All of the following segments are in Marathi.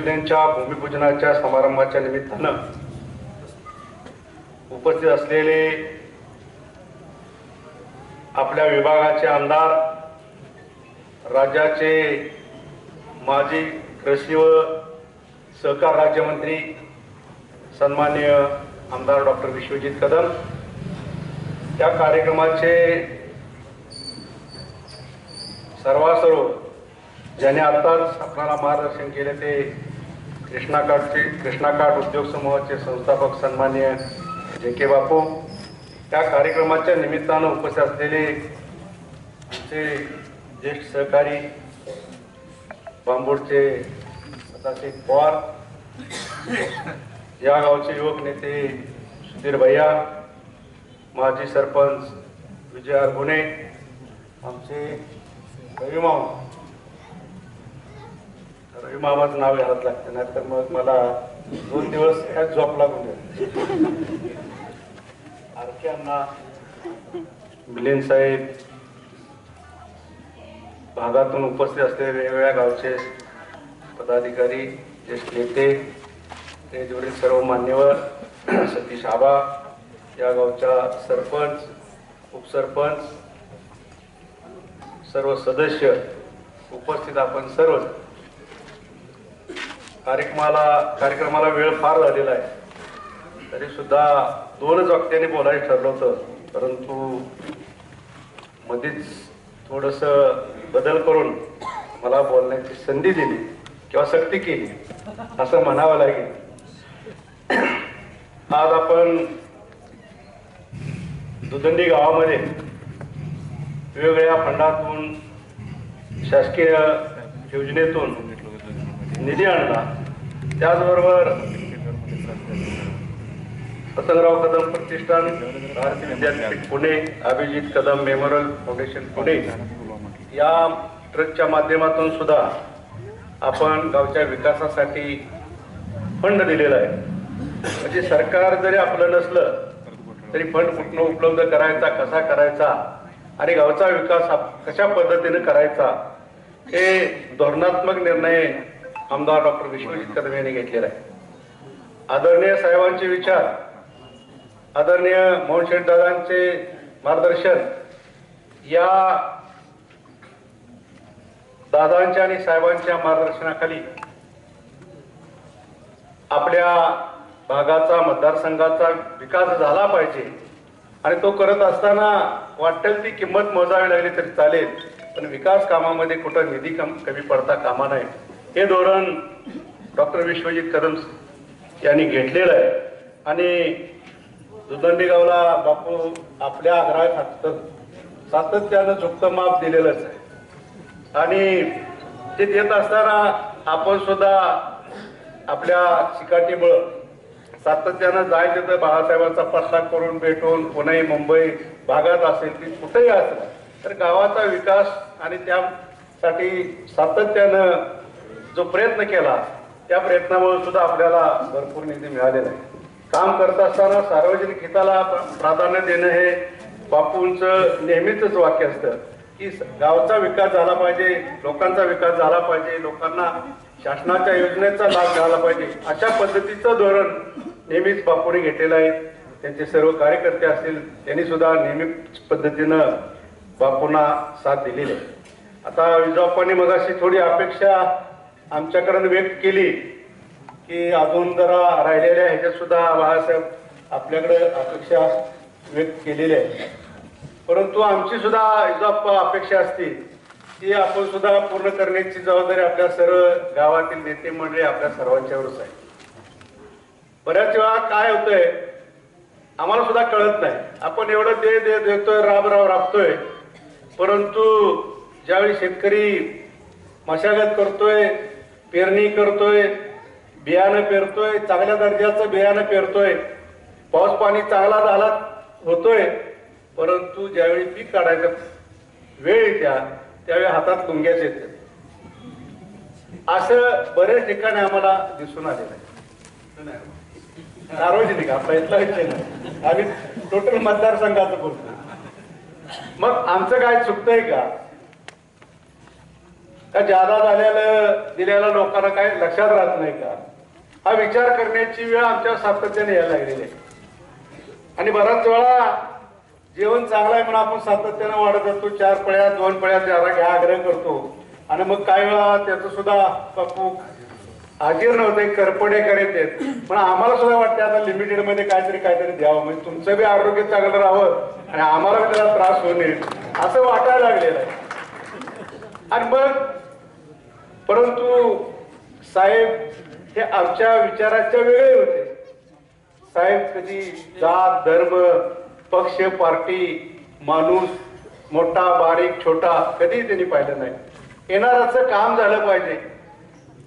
योजनेच्या भूमिपूजनाच्या समारंभाच्या निमित्तानं उपस्थित असलेले आपल्या विभागाचे आमदार राज्याचे माजी कृषी व सहकार राज्यमंत्री सन्माननीय आमदार डॉक्टर विश्वजित कदम त्या कार्यक्रमाचे सर्वासर्व ज्याने आत्ताच आपल्याला मार्गदर्शन केले ते कृष्णाकाठचे कृष्णाकाठ उद्योग समूहाचे संस्थापक सन्माननीय जेके बापू. त्या कार्यक्रमाच्या निमित्तानं उपस्थित असलेले आमचे ज्येष्ठ सहकारी बांबूडचे सदाशिव पवार या गावचे युवक नेते सुधीर भैया माजी सरपंच विजय अरगुणे आमचे रविमाऊ मामाचं नाव घ्यावंच लागतं नाही तर मग मला दोन दिवस ह्याच झोप लागून जाईल. आरके मिलिंद साहेब भागातून उपस्थित असलेले वेगवेगळ्या गावचे पदाधिकारी ज्येष्ठ नेते त्याच्यावरील सर्व मान्यवर सतीश आबा या गावच्या सरपंच उपसरपंच सर्व सदस्य उपस्थित आपण सर्व कार्यक्रमाला कार्यक्रमाला वेळ फार झालेला आहे. तरी सुद्धा दोनच वाक्याने बोलायचं ठरलं होतं. परंतु मध्येच थोडस बदल करून मला बोलण्याची संधी दिली किंवा सक्ती केली असं म्हणावं लागेल. आज आपण दुदंडी गावामध्ये वेगवेगळ्या फंडातून शासकीय योजनेतून निधी आणला. त्याचबरोबर पतंगराव कदम प्रतिष्ठान भारतीय विद्यापीठ पुणे अभिजित कदम मेमोरियल फाउंडेशन पुणे. या ट्रस्टच्या माध्यमातून सुद्धा आपण गावच्या विकासासाठी फंड दिलेला आहे. म्हणजे सरकार जरी आपलं नसलं तरी फंड कुठनं उपलब्ध करायचा कसा करायचा आणि गावचा विकास हा कशा पद्धतीने करायचा हे धोरणात्मक निर्णय आमदार डॉक्टर विश्वजित कदम यांनी घेतलेला आहे. आदरणीय साहेबांचे विचार आदरणीय मोहन दादांचे मार्गदर्शन या दादांच्या आणि साहेबांच्या मार्गदर्शनाखाली आपल्या भागाचा मतदारसंघाचा विकास झाला पाहिजे आणि तो करत असताना वाटेल ती किंमत मोजावी लागली तरी चालेल पण विकास कामामध्ये कुठं निधी कम कमी पडता कामा नये. हे धोरण डॉक्टर विश्वजित कदम यांनी घेतलेलं आहे. आणि दुदंडी गावला बापू आपल्या आग्रहात सातत्यानं झुकतं माप दिलेलंच आहे. आणि ते देत असताना आपण सुद्धा आपल्या चिकाटीमुळं सातत्यानं जायचं तर बाळासाहेबांचा पत्ता करून भेटून पुणे मुंबई भागात असेल ती कुठेही असेल तर गावाचा विकास आणि त्यासाठी सातत्यानं जो प्रयत्न केला त्या प्रयत्नामुळे सुद्धा आपल्याला भरपूर निधी मिळालेला आहे. काम करत असताना सार्वजनिक हिताला प्राधान्य देणं हे बापूंचं नेहमीच वाक्य असतं की गावचा विकास झाला पाहिजे लोकांचा विकास झाला पाहिजे लोकांना शासनाच्या योजनेचा लाभ झाला पाहिजे अशा पद्धतीचं धोरण नेहमीच बापूने घेतलेलं आहे. त्यांचे सर्व कार्यकर्ते असतील त्यांनी सुद्धा नेहमी पद्धतीनं बापूंना साथ दिलेली आहे. आता विजाप्पांनी मगाशी थोडी अपेक्षा आमच्याकडून व्यक्त केली की अजून जरा राहिलेल्या ह्याच्यात सुद्धा बाळासाहेब आपल्याकडे अपेक्षा व्यक्त केलेली आहे परंतु आमची सुद्धा इजाप्पा अपेक्षा असते की आपण सुद्धा पूर्ण करण्याची जबाबदारी आपल्या सर्व गावातील नेते मंडळी आपल्या सर्वांच्यावरच आहे. बऱ्याच वेळा काय होतंय आम्हाला सुद्धा कळत नाही. आपण एवढं दे दे देतोय राब राब राबतोय. परंतु ज्यावेळी शेतकरी मशागत करतोय पेरणी करतोय बियाणं पेरतोय चांगल्या दर्जाचं बियाणं पेरतोय. पाऊस पाणी चांगला झाला होतोय परंतु ज्यावेळी पीक काढायचा वेळ येत्या त्यावेळी हातात लुंग्याच येते असं बरेच ठिकाणी आम्हाला दिसून आलेलं आहे. सार्वजनिक आपला इथला विषय नाही. आम्ही टोटल मतदारसंघाचं बोलतो मग आमचं काय चुकतंय का? का जादा झालेलं दिलेल्या लोकांना काय लक्षात राहत नाही का? हा विचार करण्याची वेळ आमच्या सातत्याने यायला लागलेली आहे. आणि बराच वेळा जेवण चांगलं आहे म्हणून आपण सातत्यानं वाढत असतो चार पळ्या दोन पळ्या चारा घ्या आग्रह करतो. आणि मग काही वेळा त्याचं सुद्धा पप्पू हाजीर नव्हते करपडे करीत आहेत. पण आम्हाला सुद्धा वाटतं आता लिमिटेडमध्ये काहीतरी काहीतरी द्यावं. म्हणजे तुमचं बी आरोग्य चांगलं राहावं आणि आम्हाला त्याला त्रास होऊ नये. असं वाटायला लागलेलं आहे. आणि मग परंतु साहेब हे आमच्या विचाराच्या वेगळे होते. साहेब कधी जात धर्म पक्ष पार्टी माणूस मोठा बारीक छोटा कधी त्यांनी पाहिलं नाही. येणाराचं काम झालं पाहिजे.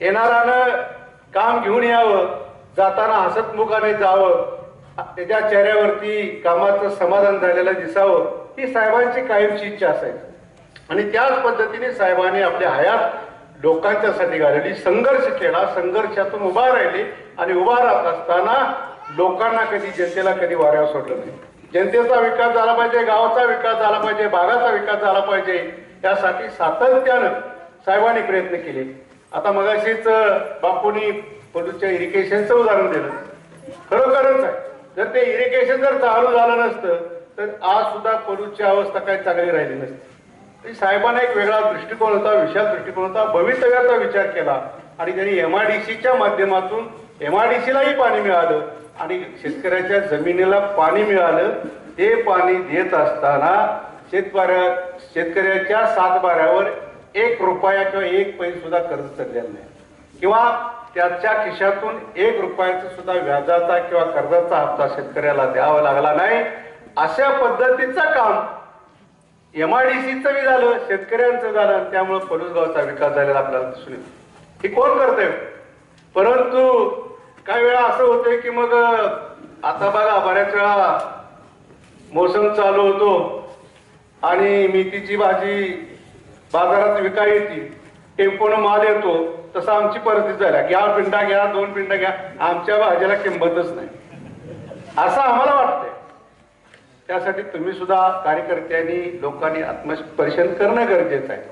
येणारानं काम घेऊन यावं जाताना हसतमुखाने जावं त्याच्या चेहऱ्यावरती कामाचं समाधान झालेलं दिसावं ही साहेबांची कायमची इच्छा असायची. आणि त्याच पद्धतीने साहेबांनी आपल्या हयात लोकांच्यासाठी घालवली संघर्ष केला संघर्षातून उभा राहिले आणि उभा राहत असताना लोकांना कधी जनतेला कधी वाऱ्यावर सोडलं नाही. जनतेचा विकास झाला पाहिजे गावाचा विकास झाला पाहिजे भागाचा विकास झाला पाहिजे यासाठी सातत्यानं साहेबांनी प्रयत्न केले. आता मगाशीच बापूंनी पडूच्या इरिगेशनचं उदाहरण दिलं. खरोखरच आहे. जर ते इरिगेशन जर चालू झालं नसतं तर आज सुद्धा पडूची अवस्था काही चांगली राहिली नसती. साहेबांना एक वेगळा दृष्टिकोन होता विशाल दृष्टिकोन होता. भवितव्याचा विचार केला आणि त्यांनी एमआयडीसीच्या माध्यमातून एमआयडीसीलाही पाणी मिळालं आणि शेतकऱ्याच्या जमिनीला पाणी मिळालं. ते पाणी देत असताना शेतकऱ्या शेतकऱ्याच्या सातबाऱ्यावर एक रुपया किंवा एक पैसे सुद्धा कर्ज चढलेलं नाही. किंवा त्याच्या खिशातून एक रुपयाचा सुद्धा व्याजाचा किंवा कर्जाचा हप्ता शेतकऱ्याला द्यावा लागला नाही. अशा पद्धतीचं काम एमआयडीसीचं बी झालं शेतकऱ्यांचं झालं त्यामुळं त्यामुळे पलूसगावचा विकास झालेला आपल्याला दिसून येतो. हे कोण करतंय? परंतु काही वेळा असं होतंय की मग आता बघा बऱ्याच वेळा मोसम चालू होतो आणि मेथीची भाजी बाजारात विका येते. टेम्पोनं माल येतो तसं आमची परिस्थिती झाल्या घ्या पिंडा घ्या दोन पिंडा घ्या आमच्या भाज्याला किंमतच नाही. असं आम्हाला वाटतंय. त्यासाठी तुम्ही सुद्धा कार्यकर्त्यांनी लोकांनी आत्मपरिशन करणं गरजेचं आहे.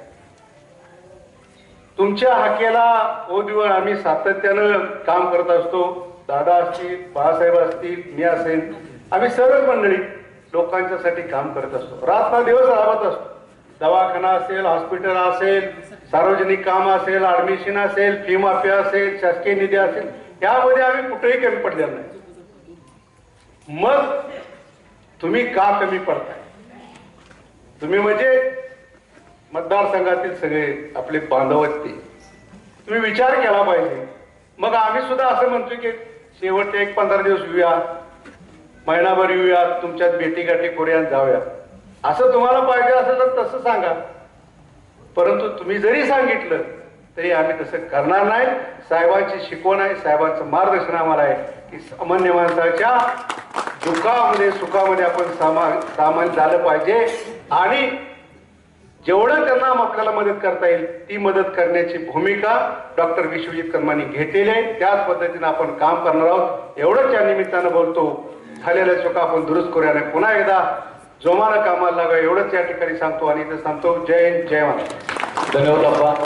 तुमच्या हाकेला ओ दिवस आम्ही सातत्यानं काम करत असतो. दादा असतील बाळासाहेब असतील मी असेल आम्ही सर्व मंडळी लोकांच्यासाठी काम करत असतो. रात्र दिवस राबत असतो. दवाखाना असेल हॉस्पिटल असेल सार्वजनिक काम असेल ऍडमिशन असेल फी माफी असेल शासकीय निधी असेल यामध्ये आम्ही कुठेही कमी पडलेलो नाही. मग तुम्ही का कमी पडताय? तुम्ही म्हणजे मतदारसंघातील सगळे आपले बांधव ते. तुम्ही विचार केला पाहिजे. मग आम्ही सुद्धा असं म्हणतोय की शेवटचे एक पंधरा दिवस येऊया. महिनाभर येऊया. तुमच्यात भेटी गाठी जाऊया. असं तुम्हाला पाहिजे असेल तर तसं सांगा. परंतु तुम्ही जरी सांगितलं तरी आम्ही तसं करणार नाही. साहेबांची शिकवण आहे. साहेबांचं मार्गदर्शन आम्हाला आहे. की सामान्य माणसाच्या दुःखामध्ये सुखामध्ये आपण सामान सामान्य झालं पाहिजे. आणि जेवढं त्यांना आपल्याला मदत करता येईल ती मदत करण्याची भूमिका डॉक्टर विश्वजित कर्मानी घेतलेली आहे. त्याच पद्धतीने आपण काम करणार आहोत. एवढंच या निमित्तानं बोलतो. झालेल्या चुका आपण दुरुस्त करूया आणि पुन्हा एकदा जोमानं कामाला लागा एवढंच या ठिकाणी सांगतो आणि इथं सांगतो. जय हिंद जय महाराज धन्यवाद